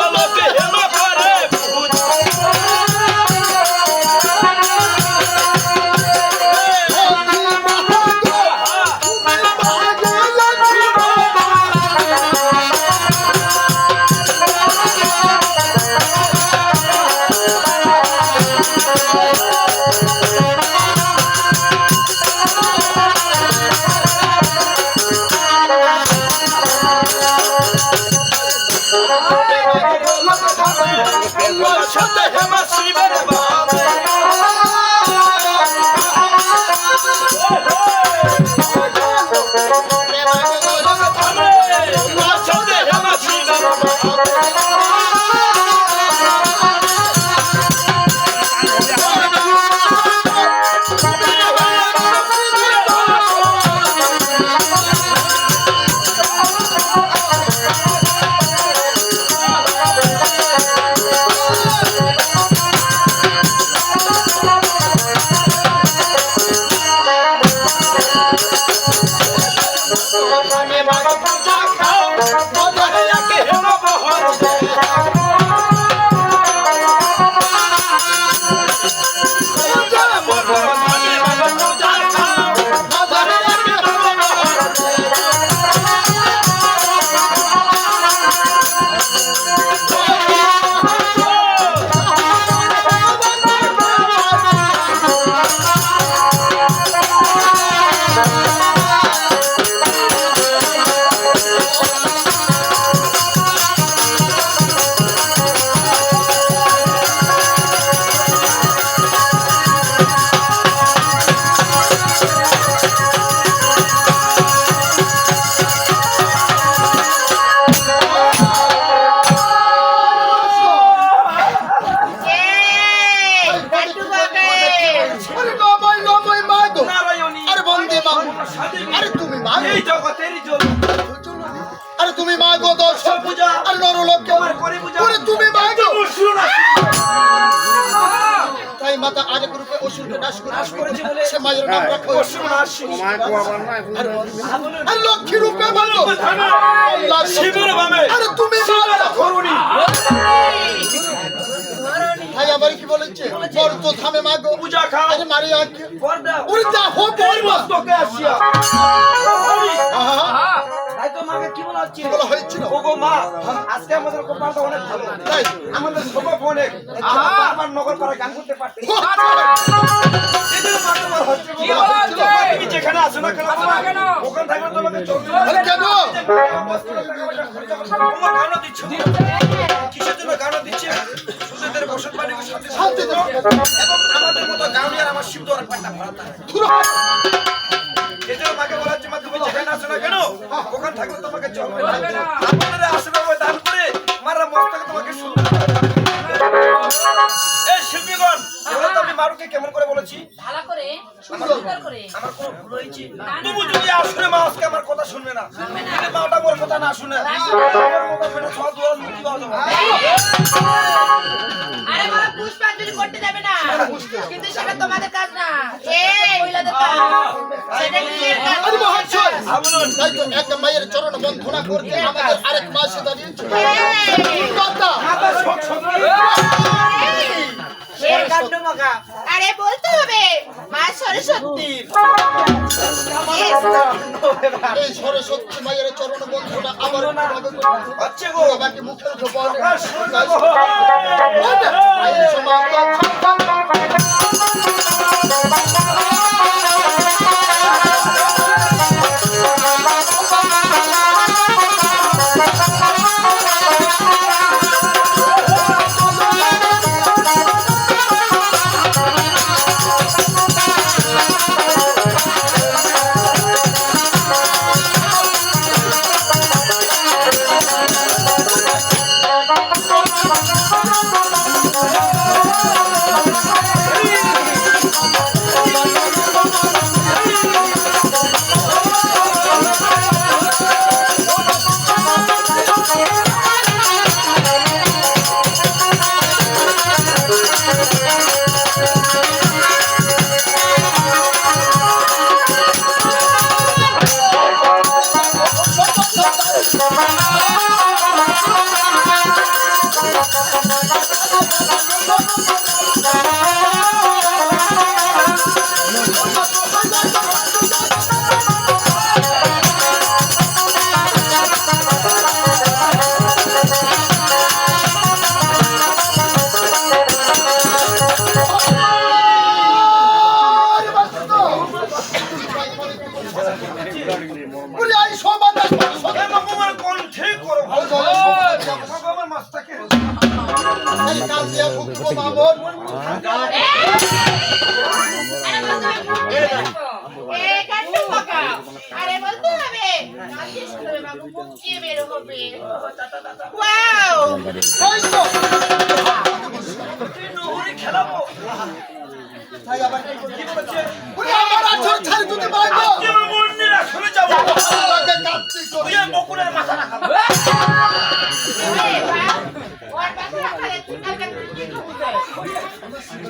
ভালো এই, নাশ করেছে বলে সে মায়ের নাম রাখো অসুর নাশী। আর লক্ষ্মী রূপে মা আল্লাহ শিবের বামে। আরে তুমি আবার কি বলেছে? বর্ত থামে মা পূজা খাও। আরে মারি আগে বরদা ওরে যা হো এই মস্তকে আসিয়া। আহা তাই তো মাকে বলা হয়েছিল। ওগো মা আজকে আমাদের কপালটা অনেক ভালো। আমাদের স্বভাব অনেক। আমার নগর পাড়া গান করতে পারতে? তুমি যেখানে আসো না কেন? ওখানে থাকলে তোমাকে চলবে কেন? গানও দিচ্ছ কিসের জন্য গানও দিচ্ছে বসত বাড়ি আমাদের মতো গাউনি আর আমার শিব দোয়ার পাট্টা ভরা থাকে যেখানে আসো না কেন? ওখানে থাকলে তোমাকে চলবে না দান করে মারা মস্তকে তোমাকে সুন্দর শিল্পীগণ মারুকে কেমন করে বলেছি? ভালো করে সুন্দর করে। আমার কোনো ভুল হয়েছে। তবু যদি আসলে মা আজকে আমার কথা শুনবে না যদি মাটা মোর কথা না শুনে। আমার মতো মেয়ে সব দুয়ার মুক্তি পাওয়া যাবে। আরে বাবা পুষ্পাঞ্জলি করতে যাবে না। কিন্তু সেটা তোমাদের কাজ না। এই মহিলাদের কাজ। সেটা নিজের কাজ? আরে মহাশয় তাই তো এক মায়ের চরণ বন্ধনা করতে আমাদের আরেক মা সে দাঁড়িয়েছে কথা মাতা শোক শোক এই, আরে বলতে হবে মা সরস্বতী এই সরস্বতী মায়ের চরণ বন্ধুটা আবার হচ্ছে আচ্ছা গো বাবাকে মুখে বলে। দিয়ে বের হবে ওয়াও খেলাবো তাই আবার কি? কি বলেছে ওরে আমার আঁচল ছাড়ি তুই মারবো। আজকে আমার মন্দির আসলে যাব আমাকে কাঁদতে করবি। তুই বকুলের মাথা রাখা আরে বাপ ওর পাশে রাখালে তুই কালকে তুই খাবি কেমন? যখন আমি মাকে আশীর্বাদ দিয়েছি, আমার হৃদয়ে, আমার বন্ধু, কেমনই একটা ছোট্ট ছোট্ট আমার হৃদয়ে আমার এই মধ্য ছেড়ে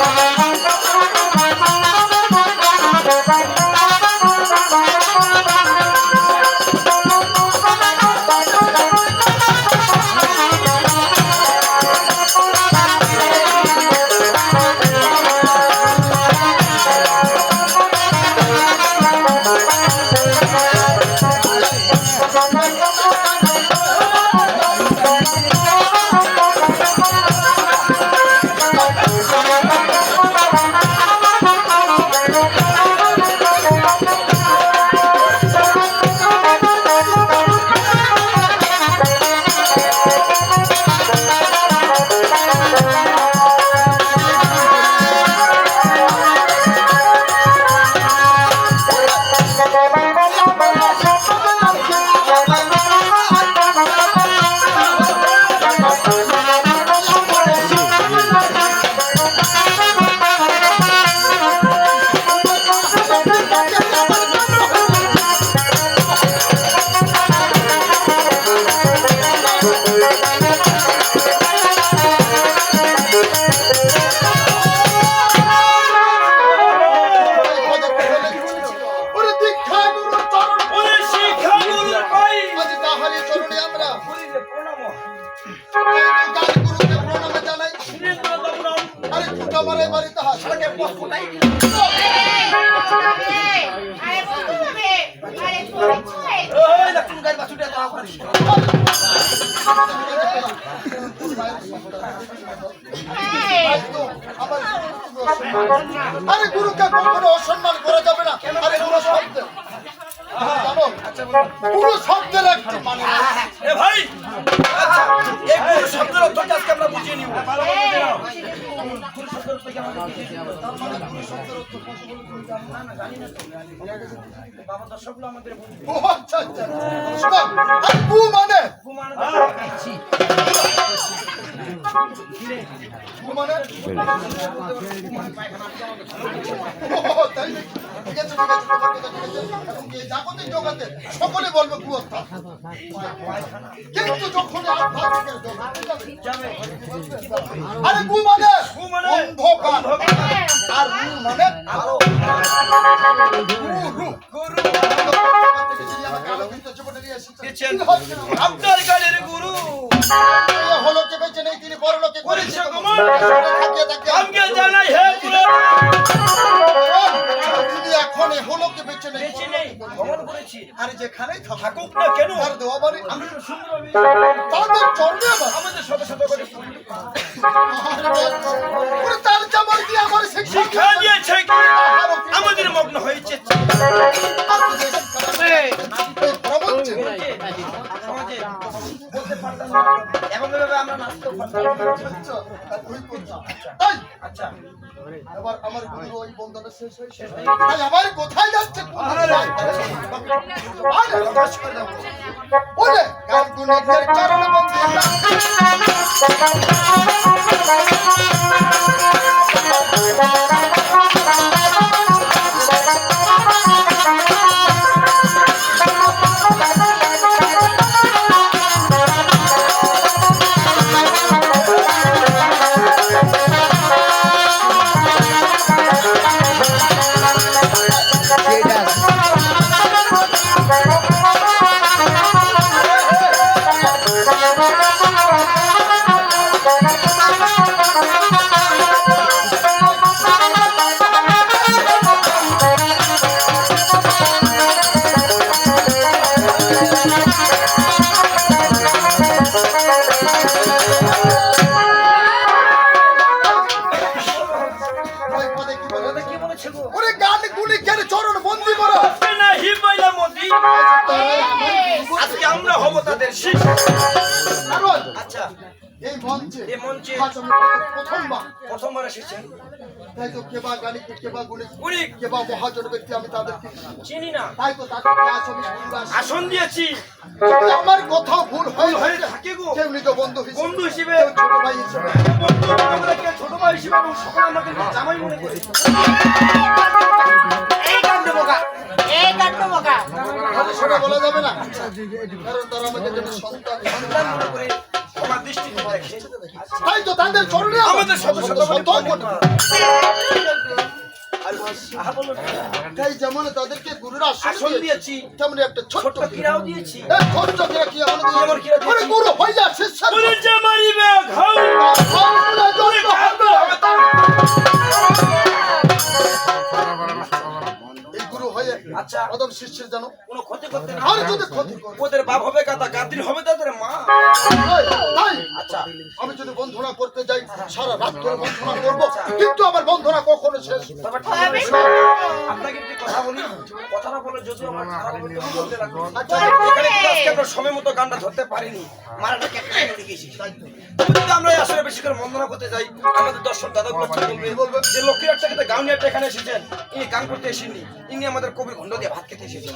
ওরে আরে গুরুকে কখনো অসম্মান করা যাবে না। আরে গুরু শব্দ। গুরু শব্দের একটি মানে এ ভাই! আচ্ছা এই গুরু শব্দের অর্থটা আজকে আমরা বুঝিয়ে নিব? বাবা দর্শকগুলো আমাদের ও আচ্ছা আচ্ছা। সকলে বলবে কুয়াত্তা কিন্তু যখন? আরে গু মানে অন্ধকার আর রু আপনার গাড়ির গুরু হলো কে বেঁচে নেই তিনি পরলোকে করেছে থাকিয়ে থাকিয়ে জানাই হে গুরু তিনি এখন এই হলো কে বেঁচে নেই বেঁচে নেই ভ্রমণ করেছি। আরে যেখানেই থাকুক না কেন? তার দেওয়া বাড়ি আমি সুন্দর তাদের আবার। আমাদের শত শত করে। তার জামার দিয়ে আমার শিক্ষা দিয়েছে কি? আমাদের মগ্ন হয়েছে। এবং এভাবে আমরা পারতাম আচ্ছা আমার গুরু ওই বন্ধনে শেষ হয়েছে তাই আমার কোথায় যাচ্ছে বলে করে দাও। ওরে গান গুণের চরণ বন্দে আচ্ছা। এই মঞ্চে এই মঞ্চে প্রথমবার। প্রথমবার এসেছেন। তাই তো কেবা গালিকে কেবা মহাজন ব্যক্তি আমি তাদেরকে চিনি না। তাই তো তাকে। আসন দিয়েছি। আমার কোথাও ভুল হয়ে হয়ে থাকে গো। কেউ নিজ বন্ধু হিসেবে বন্ধু হিসেবে। ছোট ভাই হিসেবে। বন্ধু ছোট ভাই হিসেবে এবং সকলে আমাকে জামাই মনে করে। এই কাণ্ড বোকা এই কাণ্ড বোকা। তাহলে বলা যাবে না। কারণ তারা আমাকে যেন সন্তান সন্তান করে আমার দৃষ্টিতে তাই তো তাদের চরণে আমাদের শত শত শত কোটি কোটি। আহা বলুন তাই যেমন তাদেরকে গুরুরা আসন দিয়েছি তেমন একটা ছোট্ট ছোট্ট কিরাও দিয়েছি। ছোট্ট কিরা কি দিয়েছি? ওরে গুরু হয়ে যা ওদের বাপ হবে গাদা গাদির হবে তাদের মা। আচ্ছা। আমি যদি বন্ধনা করতে যাই সারা রাত ধরে বন্ধনা করব কিন্তু আমার বন্ধনা কখনো শেষ হবে বলে যদি আমার খারাপ হবে তুমি বলতে লাগো আচ্ছা, এখানে কিন্তু আজকে আমরা সময় মতো গানটা ধরতে পারিনি। মারাটা ক্যাপ্টেন লিখেছি যদি আমরা আসলে বেশি করে বন্দনা করতে যাই আমাদের দর্শক দাদাগুলো কি বলবে যে লক্ষ্মীর একটা কিন্তু গাউনিয়ারটা এখানে এসেছেন। ইনি গান করতে এসেননি। ইনি আমাদের কবি খণ্ড দিয়ে ভাত খেতে এসেছেন।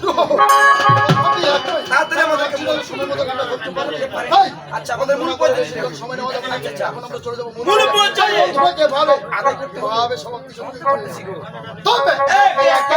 তাড়াতাড়ি আমাদেরকে সময় মতো গানটা করতে পারে। আচ্ছা আমাদের মূল করে পয়েন্ট সময় নেওয়া যাবে না। এখন আমরা চলে যাব মূল পর্যায়ে। তোমাকে ভালো। আদায় করতে হবে। সমাপ্তি সমাপ্তি তবে এই, এই, একটা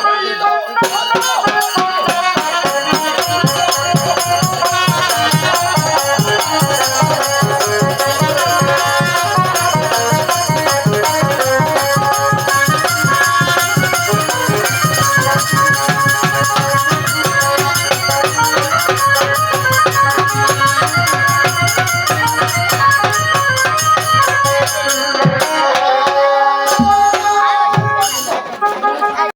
아, 빨리 가.